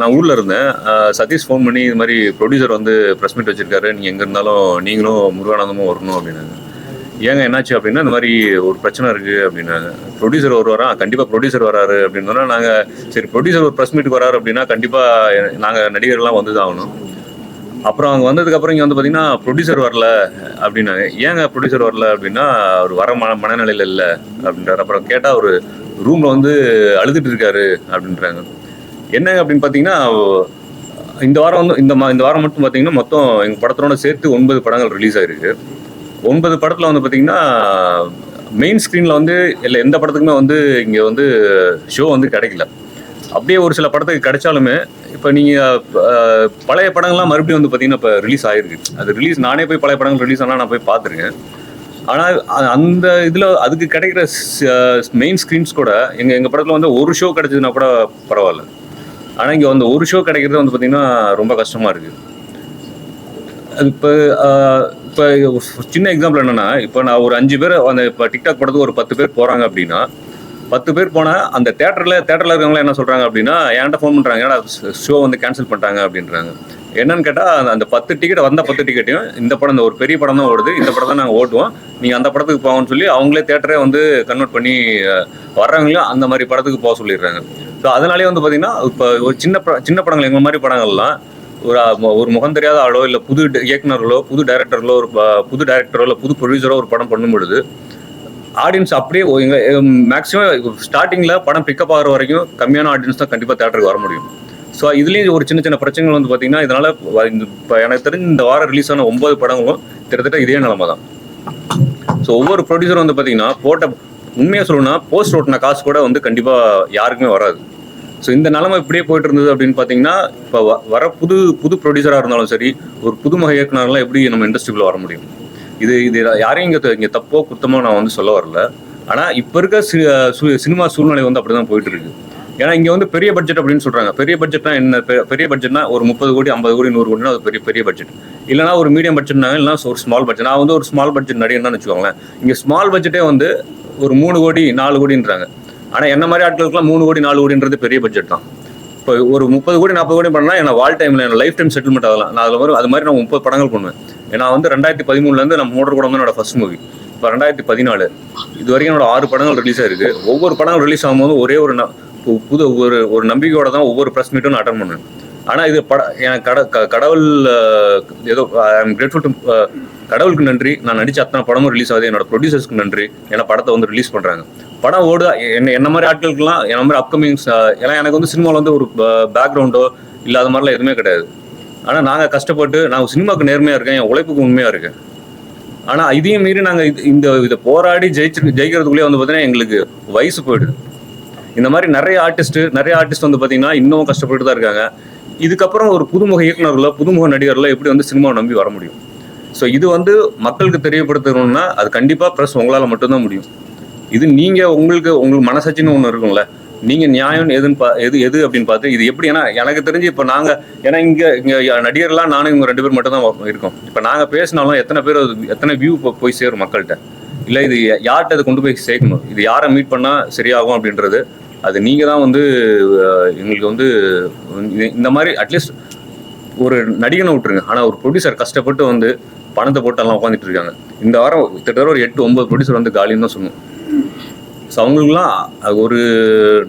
நான் ஊரில் இருந்தேன். சதீஷ் ஃபோன் பண்ணி இது மாதிரி ப்ரொடியூசர் வந்து ப்ரெஸ் மீட் வச்சிருக்காரு. நீங்கள் எங்கே இருந்தாலும் நீங்களும் முருகானந்தமும் வரணும் அப்படின்னாங்க. ஏங்க என்னாச்சு அப்படின்னா இந்த மாதிரி ஒரு பிரச்சனை இருக்குது அப்படின்னாங்க. ப்ரொடியூசர் வருவாரா கண்டிப்பாக ப்ரொடியூசர் வராரு அப்படின்னா நாங்கள் சரி ப்ரொடியூசர் ஒரு ப்ரெஸ் மீட்டுக்கு வராரு அப்படின்னா கண்டிப்பாக நாங்கள் நடிகர்கள்லாம் நடிகர்லாம் வந்து தான் ஆகணும். அப்புறம் அவங்க வந்ததுக்கப்புறம் இங்கே வந்து பார்த்தீங்கன்னா ப்ரொடியூசர் வரல அப்படின்னாங்க. ஏங்க ப்ரொடியூசர் வரல அப்படின்னா அவர் வர மன மனநிலையில் இல்லை அப்படின்றாரு. அப்புறம் கேட்டால் அவர் ரூமில் வந்து அழுதுட்டு இருக்காரு அப்படின்றாங்க. என்ன அப்படின்னு பார்த்தீங்கன்னா இந்த வாரம் வந்து இந்த மா- இந்த வாரம் மட்டும் பார்த்தீங்கன்னா மொத்தம் எங்கள் படத்தோட சேர்த்து ஒன்பது படங்கள் ரிலீஸ் ஆயிருக்கு. ஒன்பது படத்தில் வந்து பார்த்தீங்கன்னா மெயின் ஸ்க்ரீனில் வந்து இல்லை எந்த படத்துக்குமே வந்து இங்கே வந்து ஷோ வந்து கிடைக்கல. அப்படியே ஒரு சில படத்துக்கு கிடைச்சாலுமே இப்போ நீங்கள் பழைய படங்கள்லாம் மறுபடியும் வந்து பார்த்தீங்கன்னா இப்போ ரிலீஸ் ஆயிருக்கு. அது ரிலீஸ் நானே போய் பழைய படங்கள் ரிலீஸ் ஆனால் நான் போய் பார்த்துருக்கேன். ஆனால் அந்த இதில் அதுக்கு கிடைக்கிற மெயின் ஸ்க்ரீன்ஸ் கூட எங்கள் எங்கள் படத்தில் வந்து ஒரு ஷோ கிடைச்சதுன்னா கூட பரவாயில்ல. ஆனால் இங்கே வந்து ஒரு ஷோ கிடைக்கிறது வந்து பார்த்தீங்கன்னா ரொம்ப கஷ்டமாக இருக்குது இப்போ இப்போ சின்ன எக்ஸாம்பிள் என்னென்னா இப்போ நான் ஒரு அஞ்சு பேர் அந்த இப்போ டிக்டாக் படத்துக்கு ஒரு பத்து பேர் போகிறாங்க அப்படின்னா பத்து பேர் போனால் அந்த தேட்டரில் தேட்டரில் இருக்கவங்களாம் என்ன சொல்கிறாங்க அப்படின்னா என்கிட்ட ஃபோன் பண்ணுறாங்க ஏன்னா ஷோ வந்து கேன்சல் பண்ணிட்டாங்க அப்படின்றாங்க. என்னன்னு கேட்டால் அந்த பத்து டிக்கெட் வந்த பத்து டிக்கெட்டையும் இந்த படம் இந்த ஒரு பெரிய படம் தான் ஓடுது. இந்த படம் தான் நாங்கள் ஓட்டுவோம். நீங்கள் அந்த படத்துக்கு போவோம்னு சொல்லி அவங்களே தேட்டரே வந்து கன்வெர்ட் பண்ணி அஹ், வர்றவங்களையும் அந்த மாதிரி படத்துக்கு போக சொல்லிடுறாங்க. ஸோ அதனாலேயே வந்து பார்த்தீங்கன்னா இப்போ ஒரு சின்ன சின்ன படங்கள் எங்கள் மாதிரி படங்கள்லாம் ஒரு ஒரு முகம் தெரியாத ஆளோ இல்லை புது இயக்குனர்களோ புது டைரக்டர்களோ ஒரு புது டைரக்டரோ இல்லை புது ப்ரொடியூசரோ ஒரு படம் பண்ணும் பொழுது ஆடியன்ஸ் அப்படியே மேக்ஸிமம் ஸ்டார்டிங்கில் படம் பிக்கப் ஆகிற வரைக்கும் கம்மியான ஆடியன்ஸ் தான் கண்டிப்பாக தேட்டருக்கு வர முடியும். ஸோ இதுலேயும் ஒரு சின்ன சின்ன பிரச்சனைகள் வந்து பார்த்தீங்கன்னா இதனால் இந்த- இப்போ எனக்கு தெரிஞ்சு இந்த வாரம் ரிலீஸ் ஆன ஒன்பது படங்களும் கிட்டத்தட்ட இதே நிலமை தான். ஸோ ஒவ்வொரு ப்ரொடியூசர் வந்து பார்த்தீங்கன்னா போட்ட உண்மையாக சொல்லணும்னா போஸ்ட் ஓட்டின காசு கூட வந்து கண்டிப்பாக யாருக்குமே வராது. ஸோ இந்த நிலமை இப்படியே போயிட்டு இருந்தது அப்படின்னு பார்த்தீங்கன்னா இப்போ வர புது புது ப்ரொடியூசராக இருந்தாலும் சரி ஒரு புதுமுக இயக்குனர்லாம் எப்படி நம்ம இண்டஸ்ட்ரிக்குள்ளே வர முடியும்? இது இது யாரையும் இங்கே இங்கே தப்போ குத்தமோ நான் வந்து சொல்ல வரல. ஆனால் இப்போ இருக்க சு- சினிமா சூழ்நிலை வந்து அப்படி தான் போயிட்டு இருக்கு ஏன்னா இங்கே வந்து பெரிய பட்ஜெட் அப்படின்னு சொல்கிறாங்க பெரிய பட்ஜெட்னா என்ன? பெரிய பட்ஜெட்னா ஒரு முப்பது கோடி ஐம்பது கோடி நூறு கோடினா அது பெரிய பெரிய பட்ஜெட் இல்லைனா ஒரு மீடியம் பட்ஜெட்னா இல்லைனா ஒரு ஸ்மால் பட்ஜெட் நான் வந்து ஒரு ஸ்மால் பட்ஜெட் நடிகன் வச்சுக்கோங்களேன். இங்கே ஸ்மால் பட்ஜெட்டே வந்து ஒரு மூணு கோடி நாலு கோடின்றாங்க. ஆனால் என்ன மாதிரி ஆட்களுக்குலாம் மூணு கோடி நாலு கோடின்றது பெரிய பட்ஜெட் தான். இப்போ ஒரு முப்பது கோடி நாற்பது கோடி பண்ணால் என்ன வாழ் டைமில் என்ன லைஃப் டைம் செட்டில்மெண்ட் ஆகலாம். நான் அதில் வரும் அது மாதிரி நான் முப்பது படங்கள் பண்ணுவேன். ஏன்னா வந்து ரெண்டாயிரத்தி பதிமூணுலேருந்து நம்ம மோட்டர் கூட வந்து என்னோட ஃபர்ஸ்ட் மூவி இப்போ ரெண்டாயிரத்தி பதினாலு இது வரைக்கும் என்னோட ஆறு படங்கள் ரிலீஸ் ஆயிருக்கு. ஒவ்வொரு படங்கள் ரிலீஸ் ஆகும்போது ஒரே ஒரு ந- புது ஒரு ஒரு நம்பிக்கையோட தான் ஒவ்வொரு ப்ரெஸ் மீட்டும் நான் அட்டன் பண்ணுவேன். ஆனால் இது பட எனக்கு கட க- கடவுள் ஏதோ ஐ எம் கிரேட்ஃபுல் டு கடவுளுக்கு நன்றி. நான் நடிச்ச அத்தனை படமும் ரிலீஸ் ஆகுது. என்னோட ப்ரொடியூசர்ஸ்க்கு நன்றி. ஏன்னா படத்தை வந்து ரிலீஸ் பண்ணுறாங்க படம் ஓடு என்ன என்ன மாதிரி ஆட்களுக்குலாம் என்ன மாதிரி அப்கமிங்ஸ் ஏன்னா எனக்கு வந்து சினிமாவில் வந்து ஒரு பேக்ரவுண்டோ இல்லாத மாதிரிலாம் எதுவுமே கிடையாது. ஆனால் நாங்கள் கஷ்டப்பட்டு நான் சினிமாவுக்கு நேர்மையாக இருக்கேன் என் உழைப்புக்கு உண்மையாக இருக்கேன் ஆனால் இதையும் மீறி நாங்கள் இந்த இதை போராடி ஜெயிச்சு ஜெயிக்கிறதுக்குள்ளே வந்து பார்த்தீங்கன்னா எங்களுக்கு வயசு போயிடுது. இந்த மாதிரி நிறைய ஆர்டிஸ்ட்டு நிறைய ஆர்டிஸ்ட் வந்து பார்த்தீங்கன்னா இன்னும் கஷ்டப்பட்டு தான் இருக்காங்க. இதுக்கப்புறம் ஒரு புதுமுக இயக்குனர்களோ புதுமுக நடிகர்களோ எப்படி வந்து சினிமாவை நம்பி வர முடியும்? ஸோ இது வந்து மக்களுக்கு தெரியப்படுத்தணும்னா அது கண்டிப்பாக ப்ரெஸ் உங்களால் மட்டும்தான் முடியும். இது நீங்கள் உங்களுக்கு உங்களுக்கு மனசாட்சின்னு ஒன்று இருக்கும்ல நீங்கள் நியாயம் எதுன்னு பா எது எது அப்படின்னு பார்த்து இது எப்படி? ஏன்னா எனக்கு தெரிஞ்சு இப்போ நாங்கள் ஏன்னா இங்கே இங்கே நடிகர்லாம் நானும் இவங்க ரெண்டு பேர் மட்டும் தான் இருக்கோம். இப்போ நாங்கள் பேசினாலும் எத்தனை பேர் அது- எத்தனை வியூ போய் சேரும் மக்கள்கிட்ட? இல்லை இது யார்கிட்ட அதை கொண்டு போய் சேர்க்கணும்? இது யாரை மீட் பண்ணால் சரியாகும் அப்படின்றது அது நீங்கள் தான் வந்து எங்களுக்கு வந்து இந்த- மாதிரி அட்லீஸ்ட் ஒரு நடிகனை விட்டுருங்க. ஆனால் ஒரு ப்ரொடியூசர் கஷ்டப்பட்டு வந்து பணத்தை போட்டு எல்லாம் உட்காந்துட்டு இருக்காங்க. இந்த வாரம் கிட்டத்தட்ட ஒரு எட்டு ஒன்பது ப்ரொடியூசர் வந்து காலின்னு தான் சொன்னோம் ஸோ அவங்களுக்குலாம் அது ஒரு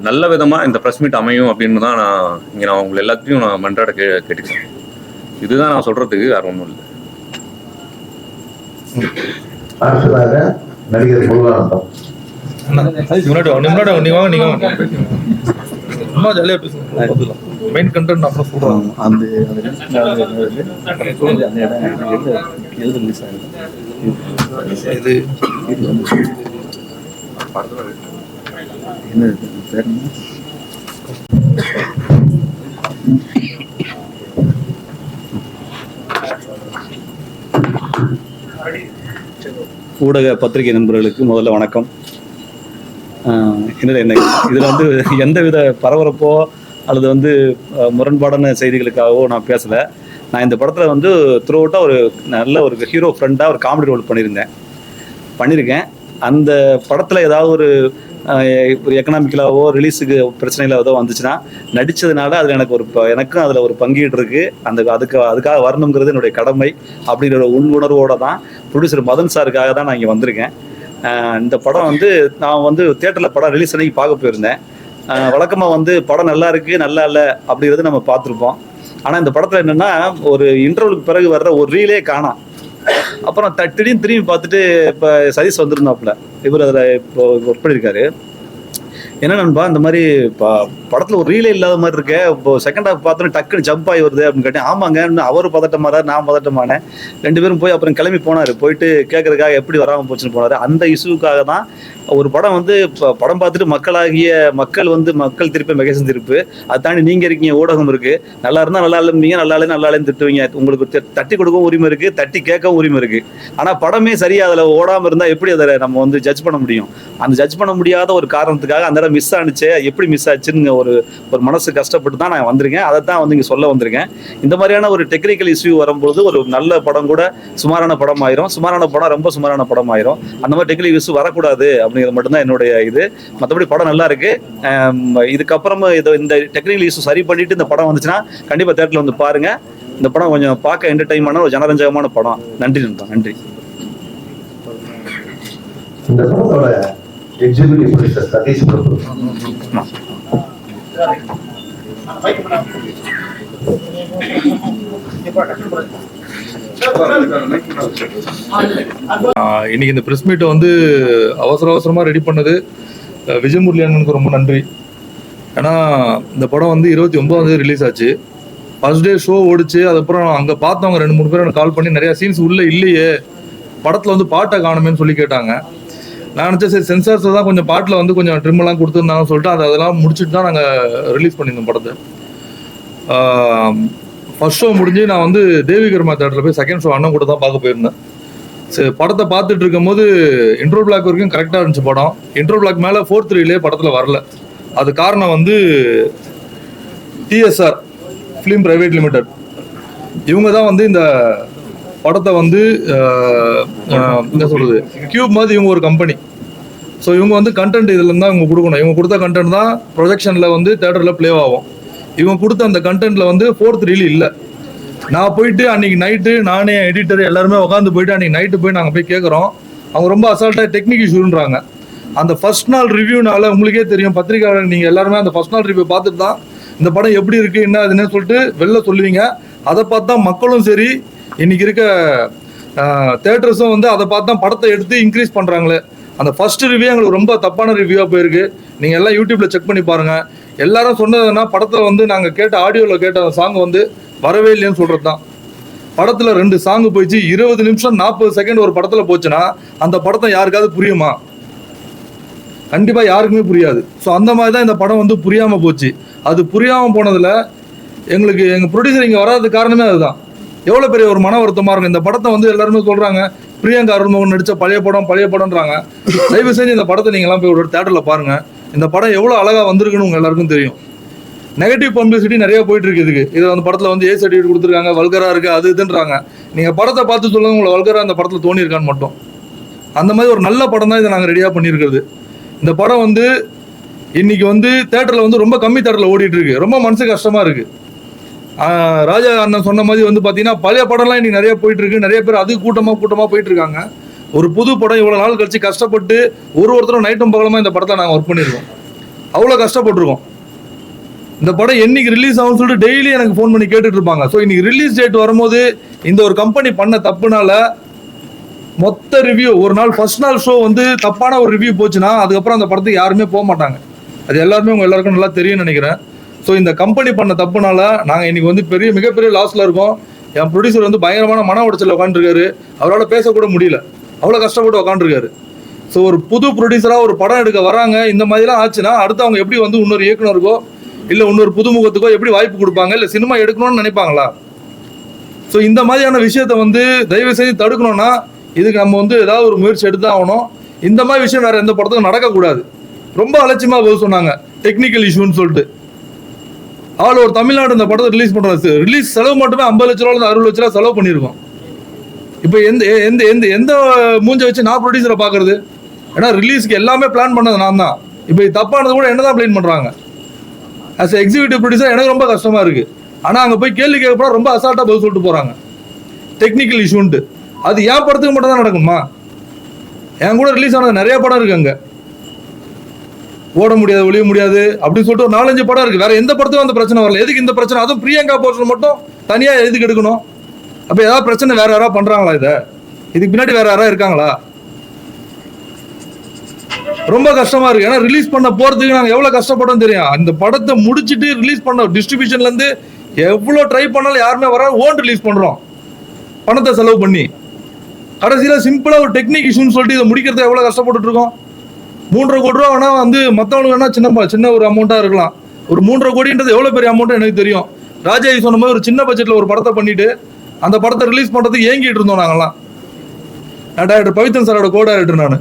நல்ல விதமாக இந்த ப்ரெஸ் மீட் அமையும் அப்படின்னு தான் நான் இங்கே நான் உங்களை எல்லாத்தையும் நான் மன்றாட கே கேட்டுக்கிறேன் இதுதான் நான் சொல்கிறதுக்கு வேறு ஒன்றும் இல்லை அடுத்ததாக நடிகர் முருகானந்தம் முன்னாடி வாங்க, முன்னாடி நீங்க வாங்க நீங்க வாங்க சும்மா ஜாலியா பேசுங்க மெயின் கண்டென்ட் அப்புறம் அந்த ரிலீஸ் இது பேர் ஊடக பத்திரிகை நண்பர்களுக்கு முதல்ல வணக்கம். என்ன இதில் வந்து எந்தவித பரபரப்போ அல்லது வந்து முரண்பாடான செய்திகளுக்காகவோ நான் பேசலை. நான் இந்த படத்தில் வந்து த்ரூ அவுட்டாக ஒரு நல்ல ஒரு ஹீரோ ஃப்ரெண்டாக ஒரு காமெடி ரோல் பண்ணியிருந்தேன். பண்ணியிருக்கேன். அந்த படத்தில் ஏதாவது ஒரு ஒரு எக்கனாமிக்கலாவோ ரிலீஸுக்கு பிரச்சனைகளோ ஏதோ வந்துச்சுன்னா நடிச்சதுனால அதில் எனக்கு ஒரு எனக்கும் அதில் ஒரு பங்கீடு இருக்கு. அந்த அதுக்கு அதுக்காக வரணுங்கிறது என்னுடைய கடமை அப்படிங்கிற ஒரு உணர்வோடு தான் ப்ரொடியூசர் மதன் சாருக்காக தான் நான் இங்கே வந்திருக்கேன். இந்த படம் வந்து நான் வந்து தேட்டரில் படம் ரிலீஸ் அன்னைக்கு பார்க்க போயிருந்தேன். வழக்கமாக வந்து படம் நல்லா இருக்கு நல்லா இல்லை அப்படிங்கிறது நம்ம பார்த்துருப்போம். ஆனால் இந்த படத்தில் என்னென்னா ஒரு இன்டர்வலுக்கு பிறகு வர்ற ஒரு ரீலே காணாம். அப்புறம் த- திடீர்னு திரும்பி பார்த்துட்டு இப்போ சதீஷ் வந்திருந்தாப்புல. இவர் அதில் இப்போ ஒர்க் பண்ணியிருக்காரு என்ன நண்பா இந்த மாதிரி இப்போ படத்தில் ஒரு ரீலே இல்லாத மாதிரி இருக்கு. இப்போ செகண்ட் ஹாஃப் பார்த்தோன்னே டக்குன்னு ஜம்ப் ஆகி வருது அப்படின்னு கேட்டேன். ஆமாங்க இன்னும் அவர் பதட்டமாறாரு நான் பதட்டமானேன். ரெண்டு பேரும் போய் அப்புறம் கிளம்பி போனார். போயிட்டு கேட்கறதுக்காக எப்படி வராமல் போச்சுன்னு போனார். அந்த இஷ்யூக்காக தான் ஒரு படம் வந்து இப்போ படம் பார்த்துட்டு மக்களாகிய மக்கள் வந்து மக்கள் திருப்பி மெகசன் திருப்பு. அதை தாண்டி நீங்கள் இருக்கீங்க ஊடகம் இருக்கு. நல்லா இருந்தால் நல்லா இல்லைங்க நல்லா இல்லை நல்லா இல்லைன்னு திட்டுவீங்க. உங்களுக்கு த- தட்டி கொடுக்கவும் உரிமை இருக்கு தட்டி கேட்கவும் உரிமை இருக்கு. ஆனால் படமே சரியா அதில் ஓடாமல் இருந்தால் எப்படி அதை நம்ம வந்து ஜட்ஜ் பண்ண முடியும்? அந்த ஜட்ஜ் பண்ண முடியாத ஒரு காரணத்துக்காக அந்த இடம் மிஸ் ஆனிச்சு. எப்படி மிஸ் ஆச்சுன்னு ஒரு ஒரு மனசு கஷ்டப்பட்டு தான் நான் வந்திருக்கேன். அதை தான் வந்து இங்கே சொல்ல வந்திருக்கேன். இந்த மாதிரியான ஒரு டெக்னிக்கல் இஷ்யூ வரும்போது ஒரு நல்ல படம் கூட சுமாரான படம் ஆயிரும் சுமாரான படம் ரொம்ப சுமாரான படம் ஆயிரும் அந்த மாதிரி டெக்னிக்கல் இஷ்யூ வரக்கூடாது அப்படிங்கிறது மட்டும்தான் என்னுடைய இது. மற்றபடி படம் நல்லா இருக்கு. இதுக்கப்புறமா இது இந்த டெக்னிக்கல் இஷ்யூ சரி பண்ணிட்டு இந்த படம் வந்துச்சுன்னா கண்டிப்பாக தேட்டரில் வந்து பாருங்க. இந்த படம் கொஞ்சம் பார்க்க என்டர்டைன்மான ஒரு ஜனரஞ்சகமான படம். நன்றி நண்பா நன்றி. இந்த படத்தோட எக்ஸிபியூட்டிவ் ப்ரொடியூசர் சதீஷ் பிரபு. இன்னைக்கு இந்த ப்ரெஸ் மீட்டை வந்து அவசர அவசரமாக ரெடி பண்ணது விஜய் முரளி ரொம்ப நன்றி. ஏன்னா இந்த படம் வந்து இருபத்தி ஒன்பதாவது ரிலீஸ் ஆச்சு. ஃபர்ஸ்ட் டே ஷோ ஓடிச்சு. அதுக்கப்புறம் அங்கே பார்த்தவங்க ரெண்டு மூணு பேர் எனக்கு கால் பண்ணி நிறையா சீன்ஸ் உள்ளே இல்லையே படத்தில் வந்து பாட்டை காணுமேன்னு சொல்லி கேட்டாங்க. நான் நினச்சேன் சரி சென்சார்ஸில் தான் கொஞ்சம் பாட்டில் வந்து கொஞ்சம் ட்ரிம்மெல்லாம் கொடுத்துருந்தாங்கன்னு சொல்லிட்டு அதை அதெல்லாம் முடிச்சுட்டு தான் நாங்கள் ரிலீஸ் பண்ணியிருந்தோம் படத்தை. ஃபர்ஸ்ட் ஷோ முடிஞ்சு நான் வந்து தேவிகர்மா தேட்டரில் போய் செகண்ட் ஷோ அண்ணன் கூட தான் பார்க்க போயிருந்தேன். சரி படத்தை பார்த்துட்டு இருக்கும்போது இன்ட்ரோ பிளாக் வரைக்கும் கரெக்டாக இருந்துச்சு படம். இன்ட்ரோ பிளாக் மேலே ஃபோர்த் த்ரீலேயே படத்தில் வரல. அது காரணம் வந்து டிஎஸ்ஆர் ஃபிலிம் பிரைவேட் லிமிடெட் இவங்க தான் வந்து இந்த படத்தை வந்து என்ன சொல்கிறது கியூப் மாதிரி இவங்க ஒரு கம்பெனி ஸோ இவங்க வந்து கண்டென்ட் இதில் தான் இவங்க கொடுக்கணும். இவங்க கொடுத்த கண்டென்ட் தான் ப்ரொஜெக்ஷனில் வந்து தேட்டரில் ப்ளே ஆகும். இவன் கொடுத்த அந்த கண்டென்ட்ல வந்து ஃபோர்த் ரீல் இல்லை. நான் போயிட்டு அன்னைக்கு நைட்டு நானே எடிட்டர் எல்லாருமே உட்காந்து போயிட்டு அன்னைக்கு நைட்டு போய் நாங்கள் போய் கேட்குறோம் அவங்க ரொம்ப அசால்ட்டாக டெக்னிக் இஷ்யூன்றாங்க அந்த ஃபர்ஸ்ட் நாள் ரிவ்யூனால உங்களுக்கே தெரியும் பத்திரிக்கையாளர் நீங்கள் எல்லாருமே அந்த ஃபர்ஸ்ட் நாள் ரிவ்யூ பார்த்துட்டு தான் இந்த படம் எப்படி இருக்கு என்ன அதுன்னு சொல்லிட்டு வெளில சொல்லுவீங்க. அதை பார்த்து தான் மக்களும் சரி இன்னைக்கு இருக்க தேட்டர்ஸும் வந்து அதை பார்த்து தான் படத்தை எடுத்து இன்க்ரீஸ் பண்ணுறாங்களே அந்த ஃபர்ஸ்ட் ரிவ்யூ எங்களுக்கு ரொம்ப தப்பான ரிவ்யூவாக போயிருக்கு. நீங்கள் எல்லாம் யூடியூப்பில் செக் பண்ணி பாருங்கள் எல்லாரும் சொன்னதுன்னா படத்தில் வந்து நாங்கள் கேட்ட ஆடியோவில் கேட்ட அந்த சாங் வந்து வரவே இல்லைன்னு சொல்கிறது தான் படத்தில் ரெண்டு சாங் போயிடுச்சு இருபது நிமிஷம் நாற்பது செகண்ட் ஒரு படத்தில் போச்சுன்னா அந்த படத்தை யாருக்காவது புரியுமா? கண்டிப்பாக யாருக்குமே புரியாது. ஸோ அந்த மாதிரி தான் இந்த படம் வந்து புரியாமல் போச்சு. அது புரியாமல் போனதில் எங்களுக்கு எங்கள் ப்ரொடியூசர் இங்கே வராத காரணமே அதுதான். எவ்வளோ பெரிய ஒரு மன வருத்தமாக இருக்கும். இந்த படத்தை வந்து எல்லாருமே சொல்கிறாங்க பிரியங்கா அருண்மோகன் நடித்த பழைய படம் பழைய படம்ன்றாங்க. தயவு செஞ்சு இந்த படத்தை நீங்களாம் போய் ஒரு தேட்டரில் பாருங்கள் இந்த படம் எவ்வளோ அழகாக வந்திருக்குன்னு உங்கள் எல்லாருக்கும் தெரியும். நெகட்டிவ் பப்ளிசிட்டி நிறைய போயிட்டு இருக்கு இதுக்கு. இது அந்த படத்தில் வந்து ஏ சர்டிஃபிகேட் கொடுத்துருக்காங்க. வல்கரா இருக்கு அது இதுன்றாங்க. நீங்கள் படத்தை பார்த்து சொல்லுங்க. உங்களை வல்கரா அந்த படத்தில் தோணியிருக்கான்னு மட்டும். அந்த மாதிரி ஒரு நல்ல படம் தான் இதை நாங்கள் ரெடியாக பண்ணியிருக்கிறது. இந்த படம் வந்து இன்னைக்கு வந்து தேட்டரில் வந்து ரொம்ப கம்மி தேட்டரில் ஓடிட்டு இருக்கு ரொம்ப மனசு கஷ்டமா இருக்கு. ராஜா அண்ணன் சொன்ன மாதிரி வந்து பார்த்தீங்கன்னா பழைய படம்லாம் இன்னைக்கு நிறைய போயிட்டு இருக்கு நிறைய பேர் அது கூட்டமாக கூட்டமாக போயிட்டு இருக்காங்க ஒரு புது படம் இவ்வளோ நாள் கழிச்சு கஷ்டப்பட்டு ஒரு ஒருத்தரும் நைட்டும் பகலமாக இந்த படத்தை நாங்கள் ஒர்க் பண்ணியிருக்கோம் அவ்வளோ கஷ்டப்பட்டிருக்கோம். இந்த படம் என்னைக்கு ரிலீஸ் ஆகும்னு சொல்லிட்டு டெய்லி எனக்கு ஃபோன் பண்ணி கேட்டுட்டு இருப்பாங்க. ஸோ இன்னைக்கு ரிலீஸ் டேட் வரும்போது இந்த ஒரு கம்பெனி பண்ண தப்புனால மொத்த ரிவ்யூ ஒரு நாள் ஃபர்ஸ்ட் நாள் ஷோ வந்து தப்பான ஒரு ரிவ்யூ போச்சுன்னா அதுக்கப்புறம் அந்த படத்துக்கு யாருமே போக மாட்டாங்க. அது எல்லாருமே உங்க எல்லாருக்கும் நல்லா தெரியும்னு நினைக்கிறேன். ஸோ இந்த கம்பெனி பண்ண தப்புனால நாங்கள் இன்னைக்கு வந்து பெரிய மிகப்பெரிய லாஸில் இருக்கோம். என் ப்ரொடியூசர் வந்து பயங்கரமான மன உடைச்சல் உட்காந்துருக்காரு அவரால் பேசக்கூட முடியல. அவ்வளோ கஷ்டப்பட்டு உட்காந்துருக்காரு ஸோ ஒரு புது ப்ரொடியூசராக ஒரு படம் எடுக்க வராங்க. இந்த மாதிரிலாம் ஆச்சுன்னா அடுத்து அவங்க எப்படி வந்து இன்னொரு இயக்குனருக்கோ இல்லை இன்னொரு புதுமுகத்துக்கோ எப்படி வாய்ப்பு கொடுப்பாங்க? இல்லை சினிமா எடுக்கணும்னு நினைப்பாங்களா? ஸோ இந்த மாதிரியான விஷயத்த வந்து தயவு செஞ்சு தடுக்கணும்னா இதுக்கு நம்ம வந்து ஏதாவது ஒரு முயற்சி எடுத்து ஆகணும். இந்த மாதிரி விஷயம் வேறு எந்த படத்துக்கும் நடக்கக்கூடாது. ரொம்ப அலட்சியமாக போக சொன்னாங்க. டெக்னிக்கல் இஷ்யூன்னு சொல்லிட்டு. ஆல் ஒரு தமிழ்நாடு இந்த படத்தை ரிலீஸ் பண்றது ரிலீஸ் செலவு மட்டுமே ஐம்பது லட்ச ரூபா அறுபது லட்ச ரூபா செலவு பண்ணியிருக்கோம். இப்போ எந்த எந்த எந்த எந்த மூஞ்ச வச்சு நான் ப்ரொடியூசரை பார்க்கறது? ஏன்னா ரிலீஸ்க்கு எல்லாமே பிளான் பண்ணது நான் தான். இப்போ தப்பானது கூட என்ன தான் பிளான் பண்ணுறாங்க ஆஸ் எக்ஸிக்யூட்டிவ் ப்ரொடியூசர் எனக்கு ரொம்ப கஷ்டமாக இருக்குது ஆனால் அங்கே போய் கேள்வி கேட்கப்போ ரொம்ப அசால்ட்டாக பதில் சொல்லிட்டு போகிறாங்க டெக்னிக்கல் இஷ்யூன்ட்டு அது என் படத்துக்கு மட்டும் தான் நடக்குமா? என் கூட ரிலீஸ் ஆனது நிறைய படம் இருக்குது அங்கே. ஓட முடியாது ஒளிய முடியாது அப்படின்னு சொல்லிட்டு ஒரு நாலஞ்சு படம் இருக்கு. வேற எந்த படத்துக்கும் அந்த பிரச்சனை வரல. எதுக்கு இந்த பிரச்சனை? அதுவும் பிரியங்கா போர்ஷன் மட்டும் தனியா எதுக்கு எடுக்கணும் அப்ப ஏதாவது பிரச்சனை வேற யாராவது பண்றாங்களா இத? இதுக்கு பின்னாடி வேற யாராவது இருக்காங்களா? ரொம்ப கஷ்டமா இருக்கு. ஏன்னா ரிலீஸ் பண்ண போறதுக்கு நாங்க எவ்வளவு கஷ்டப்படும் தெரியும். அந்த படத்தை முடிச்சிட்டு ரிலீஸ் பண்ண டிஸ்ட்ரிபியூஷன்ல இருந்து எவ்வளவு ட்ரை பண்ணாலும் யாருமே வர ஓன் ரிலீஸ் பண்றோம். பணத்தை செலவு பண்ணி. கடைசியில சிம்பிளா ஒரு டெக்னிக் இஷ்யூன்னு சொல்லிட்டு இதை முடிக்கிறது எவ்வளவு கஷ்டப்பட்டு இருக்கோம். மூன்றரை கோடி ரூபா வேணா வந்து மற்றவங்களுக்கு வேணா சின்ன சின்ன ஒரு அமௌண்ட்டாக இருக்கலாம். ஒரு மூன்றரை கோடின்றது எவ்வளோ பெரிய அமௌண்ட் எனக்கு தெரியும். ராஜா சொன்ன மாதிரி ஒரு சின்ன பட்ஜெட்டில் ஒரு படத்தை பண்ணிட்டு அந்த படத்தை ரிலீஸ் பண்ணுறதுக்கு ஏங்கிட்டு இருந்தோம் நாங்கள்லாம் நான் டேரக்டர் பவித்தன் சாரோட கோ டேரக்டர் நான்.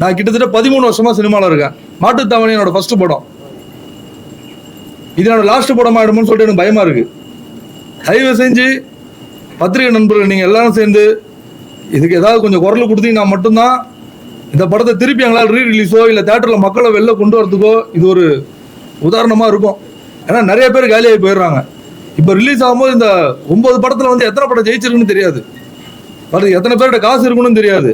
நான் கிட்டத்தட்ட பதிமூணு வருஷமா சினிமாவில் இருக்கேன். மாட்டுத்தாவணி என்னோட ஃபர்ஸ்ட் படம். இது என்னோட லாஸ்ட் படம் ஆகிடுமோன்னு சொல்லிட்டு எனக்கு பயமா இருக்கு. தயவு செஞ்சு பத்திரிகை நண்பர்கள் நீங்கள் எல்லாரும் சேர்ந்து இதுக்கு ஏதாவது கொஞ்சம் குரல் கொடுத்தீங்கன்னா மட்டும்தான் இந்த படத்தை திருப்பி எங்களால் ரீ ரிலீஸோ இல்லை தேட்டரில் மக்களை வெளில கொண்டு வரதுக்கோ இது ஒரு உதாரணமாக இருக்கும். ஏன்னா நிறைய பேர் காலியாகி போயிடுறாங்க. இப்போ ரிலீஸ் ஆகும்போது இந்த ஒன்பது படத்தில் வந்து எத்தனை படம் ஜெயிச்சிருக்குன்னு தெரியாது. பட் எத்தனை பேர்கிட்ட காசு இருக்குன்னு தெரியாது.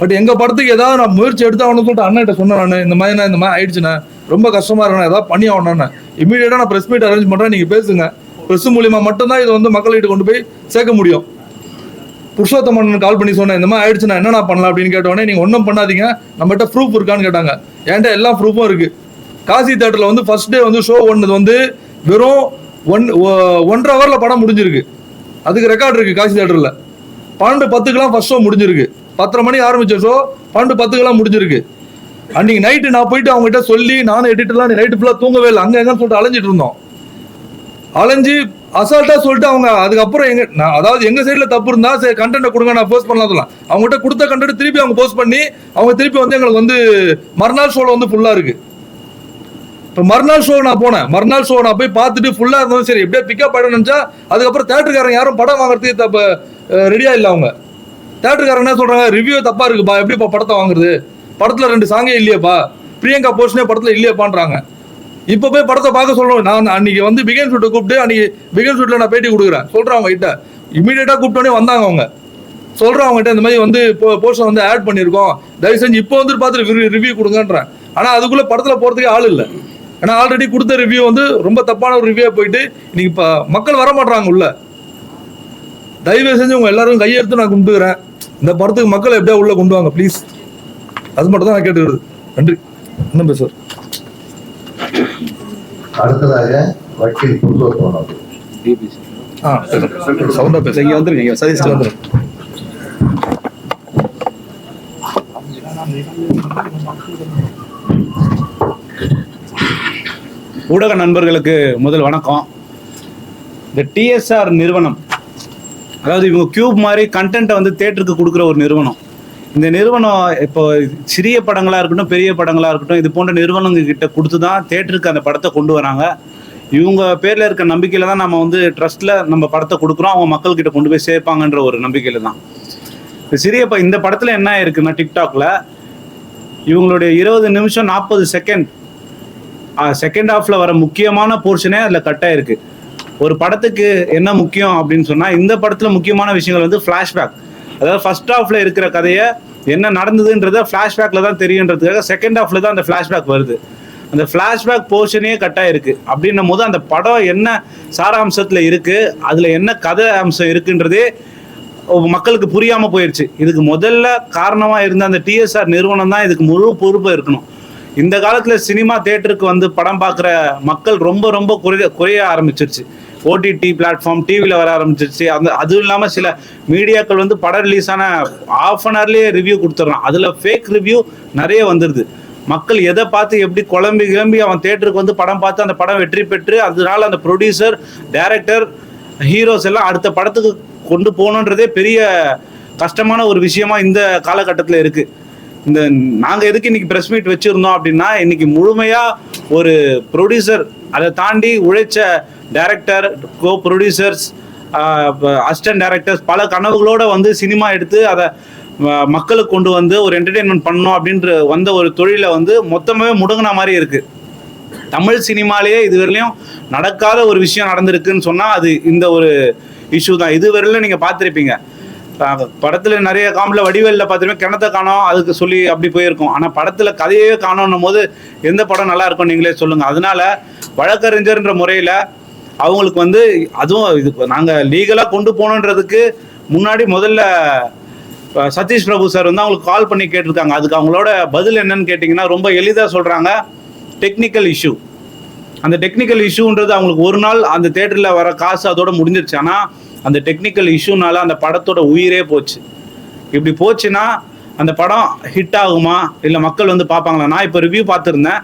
பட் எங்கள் படத்துக்கு ஏதாவது நான் முயற்சி எடுத்தாகணும்னு சொல்லிட்டு அண்ணன்கிட்ட சொன்னேன் நான். இந்த மாதிரி நான் இந்த மாதிரி ஆயிடுச்சுண்ணே ரொம்ப கஷ்டமாக இருக்கணும் ஏதாவது பண்ணி ஆகணும்னு இமீடியட்டாக நான் ப்ரெஸ் மீட் அரேஞ்ச் பண்ணுறேன் நீங்கள் பேசுங்க. ப்ரெஸ் மூலியமாக மட்டும்தான் இது வந்து மக்கள்கிட்ட கொண்டு போய் சேர்க்க முடியும். புருஷோத்தமன் கால் பண்ணி சொன்னேன் இந்த மாதிரி ஆயிடுச்சு நான் பண்ணலாம்? அப்படின்னு கேட்டோடனே நீங்கள் ஒன்றும் பண்ணாதீங்க. நம்மகிட்ட ப்ரூஃப் இருக்கான்னு கேட்டாங்க. என்கிட்ட எல்லா ப்ரூஃபும் இருக்குது காசி தேட்டரில் வந்து ஃபர்ஸ்ட் டே வந்து ஷோ ஒன்றது வந்து வெறும் ஒன் ஒ- ஒன்றரை ஹவரில் படம் முடிஞ்சிருக்கு. அதுக்கு ரெக்கார்ட் இருக்குது காசி தேட்டரில் பன்னெண்டு பத்துக்கெல்லாம் ஃபர்ஸ்ட் ஷோ முடிஞ்சிருக்கு. பத்தரை மணி ஆரம்பித்த ஷோ பன்னெண்டு பத்துக்கெல்லாம் முடிஞ்சிருக்கு. அன்றைக்கி நைட்டு நான் போயிட்டு அவங்ககிட்ட சொல்லி நானும் எடிட்டர்லாம் நைட்டு ஃபுல்லாக தூங்கவே இல்லை. அங்கே எங்கன்னு சொல்லிட்டு அலைஞ்சிட்டு இருந்தோம். அலைஞ்சு அசால்ட்டா சொல்லிட்டு அவங்க அதுக்கப்புறம் எங்க நான் அதாவது எங்க சைடில் தப்பு இருந்தா சரி கண்டென்ட்டை கொடுங்க நான் போஸ்ட் பண்ணலாம் சொல்லலாம் அவங்ககிட்ட கொடுத்த கண்டென்ட் திருப்பி அவங்க போஸ்ட் பண்ணி அவங்க திருப்பி வந்து எங்களுக்கு வந்து மறுநாள் ஷோல வந்து ஃபுல்லா இருக்கு. இப்போ மறுநாள் ஷோ நான் போனேன். மறுநாள் ஷோ நான் போய் பார்த்துட்டு ஃபுல்லா இருந்தாலும் சரி எப்படியா பிக்கப் பண்ண நினைச்சா அதுக்கப்புறம் தேட்டருக்காரங்க யாரும் படம் வாங்குறதுக்கு தப்ப ரெடியா இல்லை அவங்க. தேட்டருக்காரங்க என்ன சொல்றாங்க ரிவ்யூ தப்பா இருக்குப்பா எப்படிப்பா படத்தை வாங்குறது? படத்துல ரெண்டு சாங்கே இல்லையாப்பா. பிரியங்கா போர்ஷனே படத்துல இல்லையாப்பான்றாங்க. இப்போ போய் படத்தை பார்க்க சொல்லணும் நான் அன்னைக்கு வந்து பிகன் ஷூட்டை கூப்பிட்டு அன்னைக்கு பிகன் ஷூட்டில் நான் பேட்டி கொடுக்குறேன். சொல்கிறேன் அவங்க கிட்ட இமீடியட்டாக கூப்பிட்டோன்னே வந்தாங்க அவங்க. சொல்கிறேன் அவங்ககிட்ட இந்த மாதிரி வந்து போர்ஷன் வந்து ஆட் பண்ணியிருக்கோம். தயவு செஞ்சு இப்போ வந்து பார்த்துட்டு ரிவ்யூ கொடுங்கன்றேன். ஆனால் அதுக்குள்ளே படத்தில் போகிறதுக்கே ஆள் இல்லை. ஏன்னா ஆல்ரெடி கொடுத்த ரிவ்யூ வந்து ரொம்ப தப்பான ஒரு ரிவ்யூ போயிட்டு இன்னைக்கு இப்போ மக்கள் வர மாட்றாங்க உள்ள. தயவு செஞ்சு உங்க எல்லாரும் கையெடுத்து நான் கும்பிட்டுக்கிறேன். இந்த படத்துக்கு மக்களை எப்படியா உள்ள கொண்டு வாங்க ப்ளீஸ் அது மட்டும் தான் நான் கேட்டுக்கிறது. நன்றி. இன்னும் பேசுவார் அடுத்ததாக வக்கீல் அவர்கள். ஆ சவுண்டா பேசுங்க இங்க வந்துருங்க இங்க சதீஷ் வந்துருங்க. ஊடக நண்பர்களுக்கு முதல் வணக்கம். இந்த டிஎஸ்ஆர் நிறுவனம் அதாவது இவங்க கியூப் மாதிரி கண்டென்ட்டை வந்து தேட்டருக்கு கொடுக்குற ஒரு நிறுவனம். இந்த நிறுவனம் இப்போ சிறிய படங்களாக இருக்கட்டும் பெரிய படங்களாக இருக்கட்டும் இது போன்ற நிறுவனங்க கிட்ட கொடுத்து தான் தேட்டருக்கு அந்த படத்தை கொண்டு வராங்க. இவங்க பேரில் இருக்க நம்பிக்கையில் தான் நம்ம வந்து ட்ரஸ்ட்டில் நம்ம படத்தை கொடுக்குறோம். அவங்க மக்கள்கிட்ட கொண்டு போய் சேர்ப்பாங்கன்ற ஒரு நம்பிக்கையில் தான். இந்த சிறிய ப- இந்த படத்தில் என்ன இருக்குன்னா டிக்டாக்ல இவங்களுடைய இருபது நிமிஷம் நாற்பது செகண்ட் செகண்ட் ஹாஃப்ல வர முக்கியமான போர்ஷனே அதில் கட் ஆயிருக்கு. ஒரு படத்துக்கு என்ன முக்கியம் அப்படின்னு சொன்னால் இந்த படத்தில் முக்கியமான விஷயங்கள் வந்து ஃப்ளாஷ்பேக் அதாவது ஃபர்ஸ்ட் ஹாஃப்ல இருக்கிற கதையை என்ன நடந்ததுன்றத ஃப்ளாஷ்பேக்கில் தான் தெரியுன்றதுக்காக செகண்ட் ஹாஃப்ல தான் அந்த ஃப்ளாஷ்பேக் வருது. அந்த ஃப்ளாஷ்பேக் போர்ஷனே கட்டாக ஆயிருக்கு. அப்படின்னும் போது அந்த படம் என்ன சாராம்சத்தில் இருக்கு அதில் என்ன கதை அம்சம் இருக்குன்றதே மக்களுக்கு புரியாமல் போயிடுச்சு இதுக்கு முதல்ல காரணமாக இருந்த அந்த டிஎஸ்ஆர் நிறுவனம் தான் இதுக்கு முழு பொறுப்பு இருக்கணும். இந்த காலத்தில் சினிமா தேட்டருக்கு வந்து படம் பார்க்குற மக்கள் ரொம்ப ரொம்ப குறைய குறைய ஆரம்பிச்சிருச்சு. ஓடிடி பிளாட்ஃபார்ம் டிவியில் வர ஆரம்பிச்சிருச்சு. அந்த அதுவும் இல்லாமல் சில மீடியாக்கள் வந்து படம் ரிலீஸ் ஆன ஆஃப் அன் ஹவர்லேயே ரிவ்யூ கொடுத்துட்றான். அதில் ஃபேக் ரிவ்யூ நிறைய வந்துடுது மக்கள் எதை பார்த்து எப்படி குழம்பி கிளம்பி அவன் தேட்டருக்கு வந்து படம் பார்த்து அந்த படம் வெற்றி பெற்று அதனால அந்த ப்ரொடியூசர் டைரக்டர் ஹீரோஸ் எல்லாம் அடுத்த படத்துக்கு கொண்டு போகணுன்றதே பெரிய கஷ்டமான ஒரு விஷயமா இந்த காலகட்டத்தில் இருக்குது இந்த நாங்க எதுக்கு இன்னைக்கு பிரஸ் மீட் வச்சிருந்தோம் அப்படின்னா இன்னைக்கு முழுமையா ஒரு ப்ரொடியூசர் அதை தாண்டி உழைச்ச director co producers assistant directors பல கனவுகளோட வந்து சினிமா எடுத்து அதை ம- மக்களுக்கு கொண்டு வந்து ஒரு என்டர்டெயின்மெண்ட் பண்ணணும் அப்படின்ற வந்த ஒரு தொழிலை வந்து மொத்தமாகவே முடங்கின மாதிரி இருக்கு. தமிழ் சினிமாலேயே இதுவரையிலையும் நடக்காத ஒரு விஷயம் நடந்திருக்குன்னு சொன்னால் அது இந்த ஒரு இஷ்யூ தான். இதுவரையிலும் நீங்கள் பார்த்துருப்பீங்க. படத்தில் நிறைய காமில் வடிவேலில் பார்த்துருமே கிணத்த காணோம் அதுக்கு சொல்லி அப்படி போயிருக்கோம். ஆனால் படத்தில் கதையே காணோன்னும் போது எந்த படம் நல்லா இருக்கும் நீங்களே சொல்லுங்கள் அதனால வழக்கறிஞர்ன்ற முறையில் அவங்களுக்கு வந்து அதுவும் இது நாங்கள் லீகலாக கொண்டு போகணுன்றதுக்கு முன்னாடி முதல்ல சதீஷ் பிரபு சார் வந்து அவங்களுக்கு கால் பண்ணி கேட்டிருக்காங்க. அதுக்கு அவங்களோட பதில் என்னன்னு கேட்டிங்கன்னா ரொம்ப எளிதாக சொல்கிறாங்க டெக்னிக்கல் இஷ்யூ அந்த டெக்னிக்கல் இஷ்யூன்றது அவங்களுக்கு ஒரு நாள் அந்த தேட்டரில் வர காசு அதோட முடிஞ்சிருச்சு. ஆனால் அந்த டெக்னிக்கல் இஷ்யூனால அந்த படத்தோட உயிரே போச்சு. இப்படி போச்சுன்னா அந்த படம் ஹிட் ஆகுமா? இல்லை மக்கள் வந்து பார்ப்பாங்களா? நான் இப்போ ரிவ்யூ பார்த்துருந்தேன்.